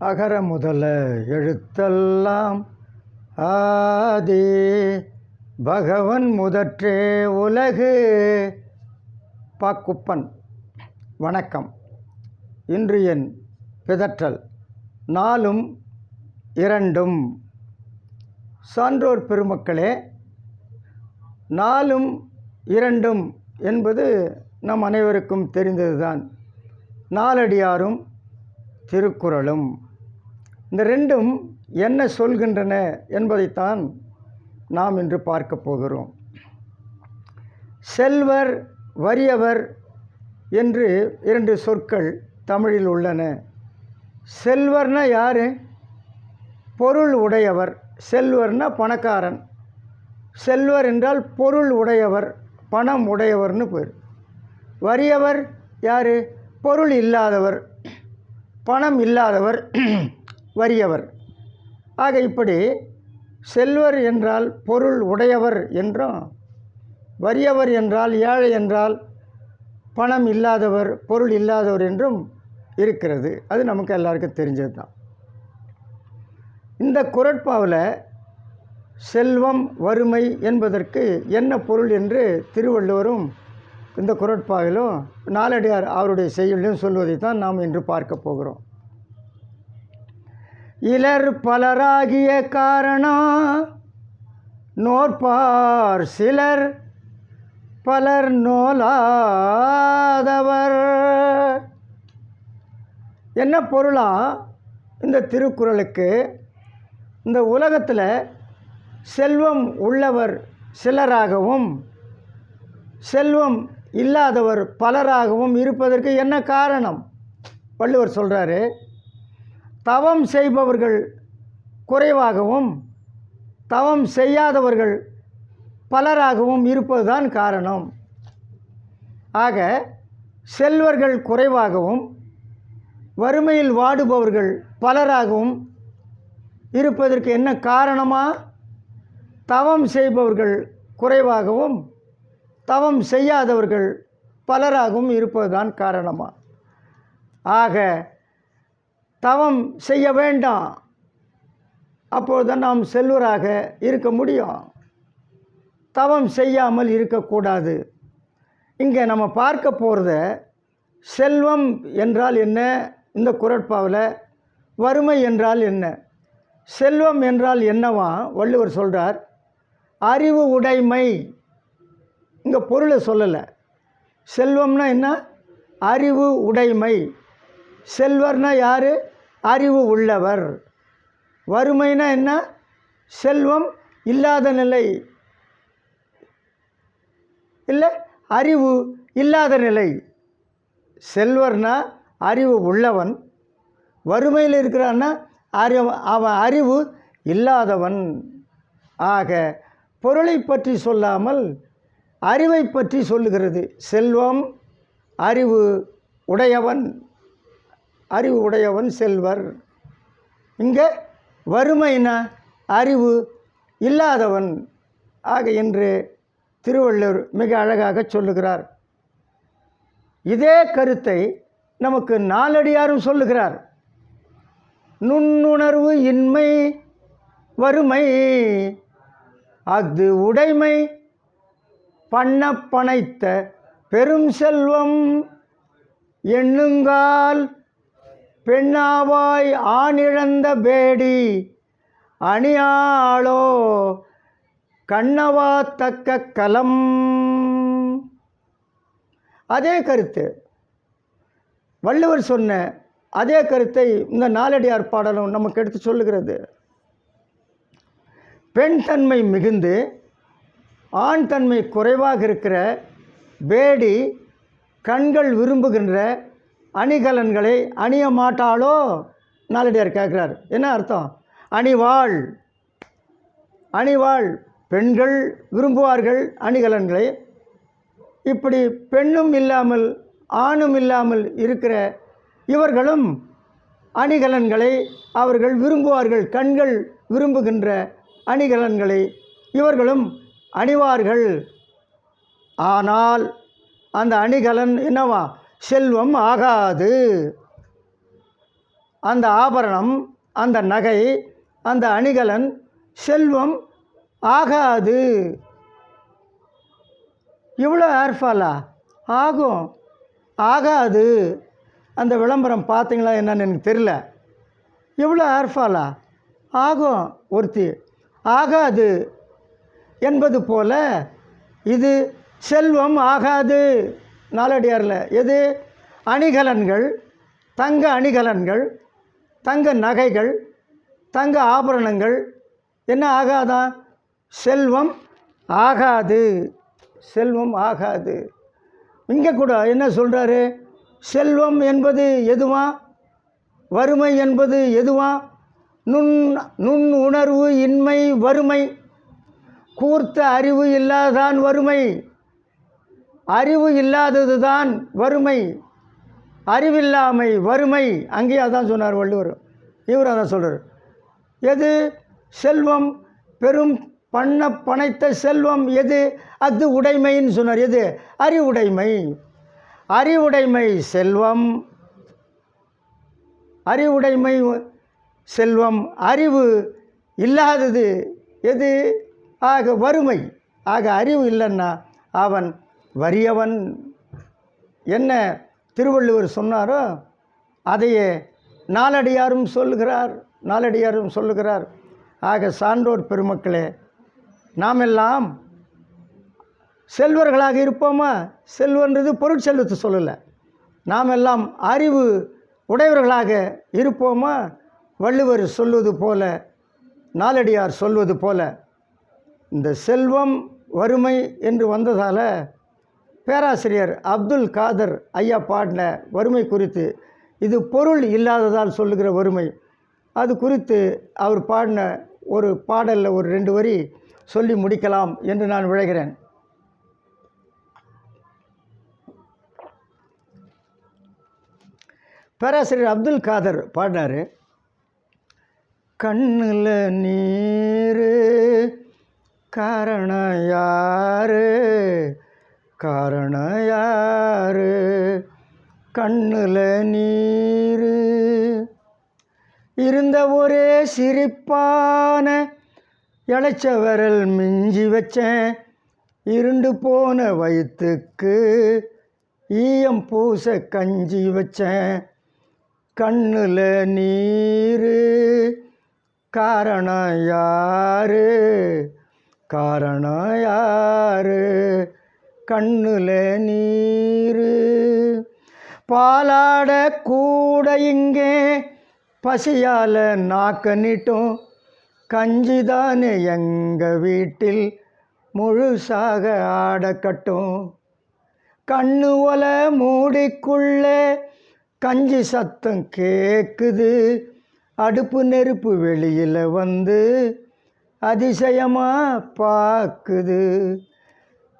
அகர முதல எழுத்தெல்லாம். ஆதி பகவன் முதற்றே உலகு. பாக்குப்பன் வணக்கம். இன்று என் பிதற்றல். நாலும் இரண்டும். சான்றோர் பெருமக்களே நாலும் இரண்டும் என்பது நம் அனைவருக்கும் தெரிந்ததுதான். நாலடியாரும் திருக்குறளும். இந்த ரெண்டும் என்ன சொல்கின்றன என்பதைத்தான் நாம் இன்று பார்க்க போகிறோம். செல்வர் வறியவர் என்று இரண்டு சொற்கள் தமிழில் உள்ளன. செல்வர்னா யார்? பொருள் உடையவர். செல்வர்னா பணக்காரன். செல்வர் என்றால் பொருள் உடையவர் பணம் உடையவர்னு பேர். வறியவர் யார்? பொருள் இல்லாதவர். பணம் இல்லாதவர். வறியவர். ஆக இப்படி செல்வர் என்றால் பொருள் உடையவர் என்றும் வறியவர் என்றால் ஏழை என்றால் பணம் இல்லாதவர் பொருள் இல்லாதவர் என்றும் இருக்கிறது. அது நமக்கு எல்லாருக்கும் தெரிஞ்சது தான். இந்த குரட்பாவில் செல்வம் வறுமை என்பதற்கு என்ன பொருள் என்று திருவள்ளுவரும் இந்த குரட்பாவிலும் நாலடியார் அவருடைய செய்யுளிலும் சொல்வதை தான் நாம் இன்று பார்க்க போகிறோம். இலர் பலராகிய காரணம் நோற்பார் சிலர் பலர் நோலாதவர். என்ன பொருளா இந்த திருக்குறளுக்கு? இந்த உலகத்தில் செல்வம் உள்ளவர் சிலராகவும் செல்வம் இல்லாதவர் பலராகவும் இருப்பதற்கு என்ன காரணம்? வள்ளுவர் சொல்கிறாரு தவம் செய்பவர்கள் குறைவாகவும் தவம் செய்யாதவர்கள் பலராகவும் இருப்பதுதான் காரணம். ஆக செல்வர்கள் குறைவாகவும் வறுமையில் வாடுபவர்கள் பலராகவும் இருப்பதற்கு என்ன காரணமா? தவம் செய்பவர்கள் குறைவாகவும் தவம் செய்யாதவர்கள் பலராகவும் இருப்பதுதான் காரணமா? ஆக தவம் செய்ய வேண்டாம். அப்பொழுது நாம் செல்வராக இருக்க முடியும். தவம் செய்யாமல் இருக்கக்கூடாது. இங்கே நம்ம பார்க்க போகிறத செல்வம் என்றால் என்ன? இந்த குரட்பாவில் வறுமை என்றால் என்ன? செல்வம் என்றால் என்னவா? வள்ளுவர் சொல்கிறார் அறிவு உடைமை. இங்கே பொருளை சொல்லலை. செல்வம்னா என்ன? அறிவு உடைமை. செல்வர்னா யார்? அறிவு உள்ளவர். வறுமைனா என்ன? செல்வம் இல்லாத நிலை. இல்லை அறிவு இல்லாத நிலை. செல்வர்னா அறிவு உள்ளவன். வறுமையில் இருக்கிறான்னா அறிவு அவன் அறிவு இல்லாதவன். ஆக பொருளை பற்றி சொல்லாமல் அறிவை பற்றி சொல்லுகிறது. செல்வம் அறிவு உடையவன். அறிவு உடையவன் செல்வர். இங்கே வறுமைனா அறிவு இல்லாதவன். ஆக என்று திருவள்ளுவர் மிக அழகாக சொல்லுகிறார். இதே கருத்தை நமக்கு நாலடியாரும் சொல்லுகிறார். நுண்ணுணர்வு இன்மை வறுமை அஃது உடைமை. பண்ணப்பனைத்த பெரும் செல்வம் எண்ணுங்கால் பெண்ணாவாய் ஆணிழந்த பேடி அணியாளோ கண்ணவா தக்க கலம். அதே கருத்து. வள்ளுவர் சொன்ன அதே கருத்தை இந்த நாலடியார் பாடலும் நமக்கு எடுத்து சொல்லுகிறது. பெண் தன்மை மிகுந்து ஆண் தன்மை குறைவாக இருக்கிற பேடி கண்கள் விரும்புகின்ற அணிகலன்களை அணிய மாட்டாளோ? நாலடியார் கேட்குறார். என்ன அர்த்தம்? அணிவாள். அணிவாள். பெண்கள் விரும்புவார்கள் அணிகலன்களை. இப்படி பெண்ணும் இல்லாமல் ஆணும் இல்லாமல் இருக்கிற இவர்களும் அணிகலன்களை அவர்கள் விரும்புவார்கள். கண்கள் விரும்புகின்ற அணிகலன்களை இவர்களும் அணிவார்கள். ஆனால் அந்த அணிகலன் என்னவா? செல்வம் ஆகாது. அந்த ஆபரணம் அந்த நகை அந்த அணிகலன் செல்வம் ஆகாது. இவ்வளோ ஏர்ஃபாலா ஆகும். ஆகாது. அந்த விளம்பரம் பார்த்தீங்களா என்னன்னு எனக்கு தெரியல. இவ்வளோ ஏர்ஃபாலா ஆகும் ஒருத்தி. ஆகாது என்பது போல இது செல்வம் ஆகாது. நாலடியாரில் எது? அணிகலன்கள் தங்க அணிகலன்கள் தங்க நகைகள் தங்க ஆபரணங்கள். என்ன ஆகாதான் செல்வம் ஆகாது. செல்வம் ஆகாது. இங்கே கூட என்ன சொல்கிறாரு செல்வம் என்பது எதுவா? வறுமை என்பது எதுவா? நுண் நுண் உணர்வு இன்மை வறுமை. கூர்த்த அறிவு இல்லாதான் வறுமை. அறிவு இல்லாதது தான் வறுமை. அறிவில்லாமை வறுமை. அங்கேயே அதான் சொன்னார் வள்ளுவர். இவர் அதான் சொல்கிறார் எது? செல்வம். பெரும் பண்ண பனைத்த செல்வம் எது? அது உடைமைன்னு சொன்னார். எது? அறிவுடைமை. அறிவுடைமை செல்வம். அறிவுடைமை செல்வம். அறிவு இல்லாதது எது? ஆக வறுமை. ஆக அறிவு இல்லைன்னா அவன் வறியவன் என்ன திருவள்ளுவர் சொன்னாரோ அதையே நாளடியாரும் சொல்லுகிறார் நாலடியாரும் சொல்லுகிறார். ஆக சான்றோர் பெருமக்களே நாமெல்லாம் செல்வர்களாக இருப்போமா? செல்வன்றது பொருட்செல்வத்தை சொல்லலை. நாம் எல்லாம் அறிவு உடையவர்களாக இருப்போமா? வள்ளுவர் சொல்வது போல நாலடியார் சொல்வது போல இந்த செல்வம் வறுமை என்று வந்ததால் பேராசிரியர் அப்துல் காதர் ஐயா பாடின வறுமை குறித்து இது பொருள் இல்லாததால் சொல்லுகிற வறுமை. அது குறித்து அவர் பாடின ஒரு பாடலில் ஒரு ரெண்டு வரி சொல்லி முடிக்கலாம் என்று நான் விழைகிறேன். பேராசிரியர் அப்துல் காதர் பாடினார் கண்ணில் நீர் காரணம் யாரு? காரணம் யாரு? கண்ணில் நீர். இருந்த ஒரே சிரிப்பான இளைச்ச விரல் மிஞ்சி வச்சேன். இருண்டு போன வயிற்றுக்கு ஈயம் பூச கஞ்சி வச்சேன். கண்ணில் நீர். காரணம் யாரு? காரணம் யாரு? கண்ணில் நீர். பாலாட கூட இங்கே பசியால் நாக்க நீட்டும் கஞ்சிதானே எங்கள் வீட்டில் முழுசாக ஆடக்கட்டும். கண்ணு ஒல மூடிக்குள்ளே கஞ்சி சத்தம் கேட்குது அடுப்பு நெருப்பு வெளியில் வந்து அதிசயமாக பார்க்குது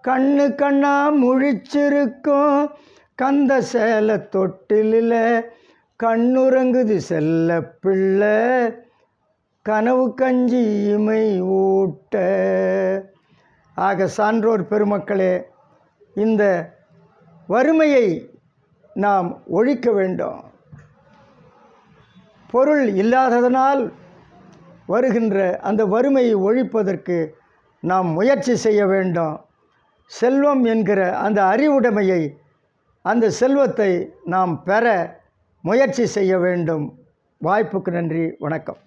கண்ணு கண்ணா முழிச்சிருக்கும். கந்த சேலை தொட்டிலில் கண்ணுறங்குது செல்ல பிள்ளை. கனவு கஞ்சி இமை ஊட்ட. ஆக சான்றோர் பெருமக்களே இந்த வறுமையை நாம் ஒழிக்க வேண்டும். பொருள் இல்லாததனால் வருகின்ற அந்த வறுமையை ஒழிப்பதற்கு நாம் முயற்சி செய்ய வேண்டும். செல்வம் என்கிற அந்த அறிவுடைமையை அந்த செல்வத்தை நாம் பெற முயற்சி செய்ய வேண்டும். வாய்ப்புக்கு நன்றி. வணக்கம்.